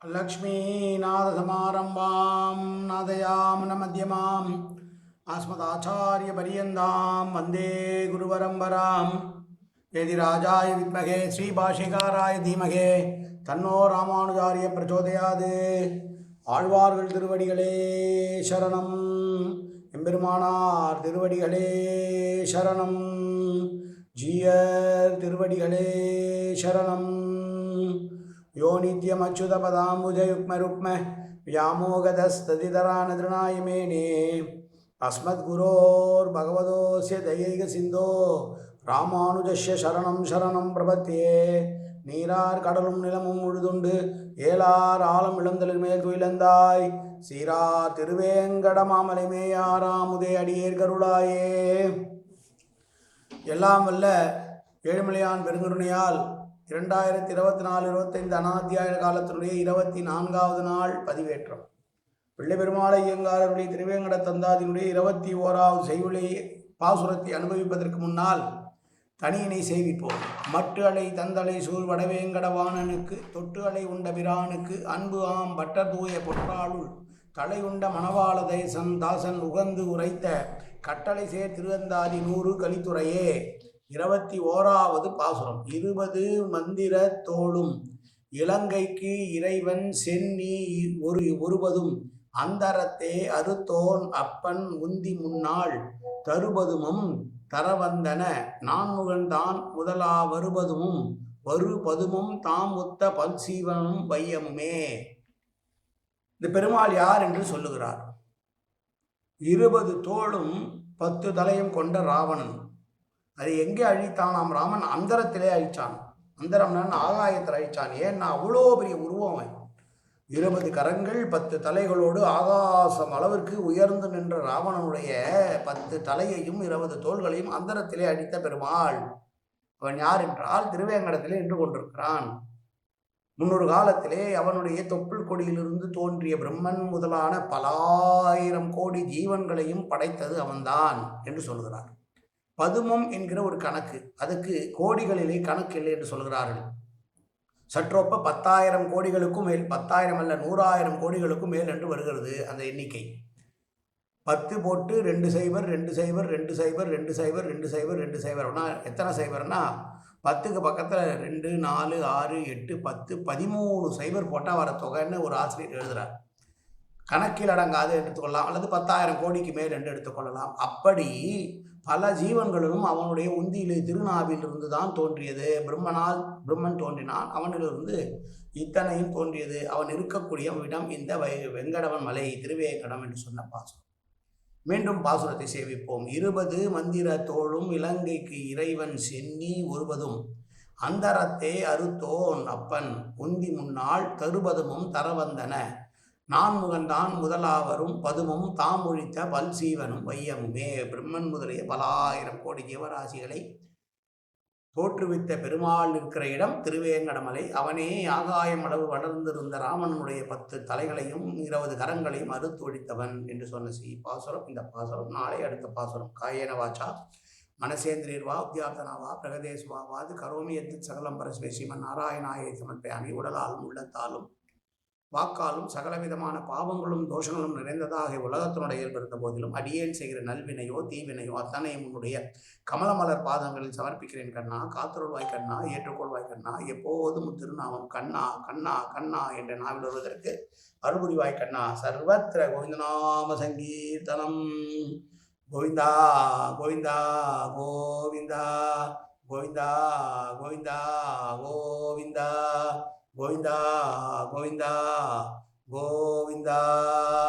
லக்ஷ்மீநாதசமாரம்பாம் நாதயாம் நமத்யமாம் ஆஸ்மதாச்சாரியபரியந்தாம் வந்தே குருபரம்பராம் ஏதி ராஜாய வித்மகே ஸ்ரீபாஷிகாராய தீமகே தன்னோ ராமானுஜாரிய பிரச்சோதயாது ஆழ்வார்கள் திருவடிகளே சரணம் எம்பெருமானார் திருவடிகளே சரணம் ஜீயர் திருவடிகளே சரணம். യോ നിത്യമച്യുതപദാംബുജയുഗ്മരുക്മ വ്യാമോഗതസ്തതിതരാനൃണായമേനേ അസ്മദ്ഗുരോർഭഗവതോസ്യ ദൈക സിന്ധോ ராமானுஜஸ்ய சரணம் சரணம் பிரபத்தியே நீரார் கடலும் நிலமும் உழுதுண்டு ஏலார் ஆழம் இளந்தலில் மேல் துயிலந்தாய் சீரா திருவேங்கடமாமலை மேயாராமுதே அடியேர் கருளாயே எல்லாம் வல்ல ஏழுமலையான் பெருங்கருணையால் இரண்டாயிரத்தி இருபத்தி நாலு இருபத்தைந்து அனாத்தியாய காலத்தினுடைய இருபத்தி நான்காவது நாள் பதிவேற்றம். பிள்ளை பெருமாளை இயங்காரருடைய திருவேங்கட தந்தாதியினுடைய இருபத்தி ஓராவது செய்யுளை பாசுரத்தை அனுபவிப்பதற்கு முன்னால் தனியினை செய்விப்போம் மட்டு அலை தந்தலை சூழ் வடவேங்கடவாணனுக்கு தொட்டு அலை உண்ட பிரானுக்கு அன்பு ஆம் பட்டர் தூய பொற்றாளுள் தலை உண்ட மணவாள தேசன் தாசன் உகந்து உரைத்த கட்டளை சேர் திருவந்தாதி நூறு கலித்துறையே. இருபத்தி ஓராவது பாசுரம். இருபது மந்திர தோளும் இலங்கைக்கு இறைவன் சென்னி ஒரு ஒருபதும் அந்தரத்தே அறுத்தோன் அப்பன் உந்தி முன்னாள் தருபதுமும் தரவந்தன நான்முகன்தான் முதலா வருபதுமும் வருபதுமும் தாம் ஒத்த பல்சீவனும் வையமுமே. இந்த பெருமாள் யார் என்று சொல்லுகிறார். இருபது தோளும் பத்து தலையும் கொண்ட ராவணன். அதை எங்கே அழித்தானாம் ராமன் அந்தரத்திலே அழித்தான் அந்தரம்னா ஆகாயத்தில் அழித்தான் ஏன்னா அவ்வளோ பெரிய உருவம் அவன்? இருபது கரங்கள் பத்து தலைகளோடு ஆகாசம் அளவிற்கு உயர்ந்து நின்ற ராவணனுடைய பத்து தலையையும் இருபது தோள்களையும் அந்தரத்திலே அடித்த பெருமாள். அவன் யார் என்றால் திருவேங்கடத்திலே நின்று கொண்டிருக்கிறான். முன்னொரு காலத்திலே அவனுடைய தொப்புள் கொடியிலிருந்து தோன்றிய பிரம்மன் முதலான பலாயிரம் கோடி ஜீவன்களையும் படைத்தது அவன்தான் என்று சொல்கிறார். பதுமம் என்கிற ஒரு கணக்கு. அதுக்கு கோடிகளிலே கணக்கு இல்லை என்று சொல்கிறார்கள். சற்றொப்ப பத்தாயிரம் கோடிகளுக்கும் மேல் பத்தாயிரம் அல்ல நூறாயிரம் கோடிகளுக்கும் மேல் என்று வருகிறது அந்த எண்ணிக்கை. பத்து போட்டு ரெண்டு சைபர் ரெண்டு சைபர் ரெண்டு சைபர் ரெண்டு சைபர் ரெண்டு சைபர் ரெண்டு சைபர்னா எத்தனை சைபர்னா பத்துக்கு பக்கத்தில் ரெண்டு நாலு ஆறு எட்டு பத்து பதிமூணு சைபர் போட்டால் வர தொகைன்னு ஒரு ஆசிரியர் எழுதுகிறார் கணக்கில் அடங்காது எடுத்துக்கொள்ளலாம். அல்லது பத்தாயிரம் கோடிக்கு மேல் என்று எடுத்துக்கொள்ளலாம். அப்படி பல ஜீவன்களும் அவனுடைய உந்தியிலே திருநாவிலிருந்து தான் தோன்றியது. பிரம்மனால் பிரம்மன் தோன்றினான். அவனிலிருந்து இத்தனையும் தோன்றியது. அவன் இருக்கக்கூடிய இடம் இந்த வை வெங்கடவன் மலை திருவேங்கடம் என்று சொன்ன பாசுரம். மீண்டும் பாசுரத்தை சேவிப்போம். இருபது மந்திர தோளும் இலங்கைக்கு இறைவன் சென்னி ஒருவதும் அந்தரத்தே அறுத்தோன் அப்பன். உந்தி முன்னாள் தருபதுமும் தரவந்தன. நான்முகன்தான் முதலாவரும் பதுமும் தாம் ஒழித்த பல்சீவனும் வையமுமே. பிரம்மன் முதலிய பலாயிரம் கோடி ஜீவராசிகளை தோற்றுவித்த பெருமாள் இருக்கிற இடம் திருவேங்கடமலை. அவனே ஆகாயம் அளவு வளர்ந்திருந்த ராமனுடைய பத்து தலைகளையும் இருபது கரங்களையும் அறுத்து ஒழித்தவன் என்று சொன்ன சி பாசுரம். இந்த பாசுரம் நாளை அடுத்த பாசுரம். காயேன வாச்சா. மனசேந்திரியர்வா உத்தியார்த்தனாவா பிரகதேசுவாவாது கரோமி எத்து சகலம் பரஸ்வே ஸ்ரீமன் நாராயணாயை சமர்ப்பயாமி. உடலாலும் உள்ளத்தாலும் வாக்காலும் சகலவிதமான பாவங்களும் தோஷங்களும் நிறைந்ததாக உலகத்தினுடைய இருந்த போதிலும் அடியேன் செய்கிற நல்வினையோ தீவினையோ அத்தனையும் உன்னுடைய கமலமலர் பாதங்களில் சமர்ப்பிக்கிறேன் கண்ணா. காத்திருள்வாய் கண்ணா ஏற்றுக்கொள்வாய் கண்ணா. எப்போதும் திருநாமம் கண்ணா கண்ணா கண்ணா என்ற நாவில் வருவதற்கு அருள்புரிவாய் கண்ணா. சர்வத்திர கோவிந்தநாம சங்கீர்த்தனம். கோவிந்தா கோவிந்தா கோவிந்தா கோவிந்தா கோவிந்தா 고인다, 고인다, 고인다.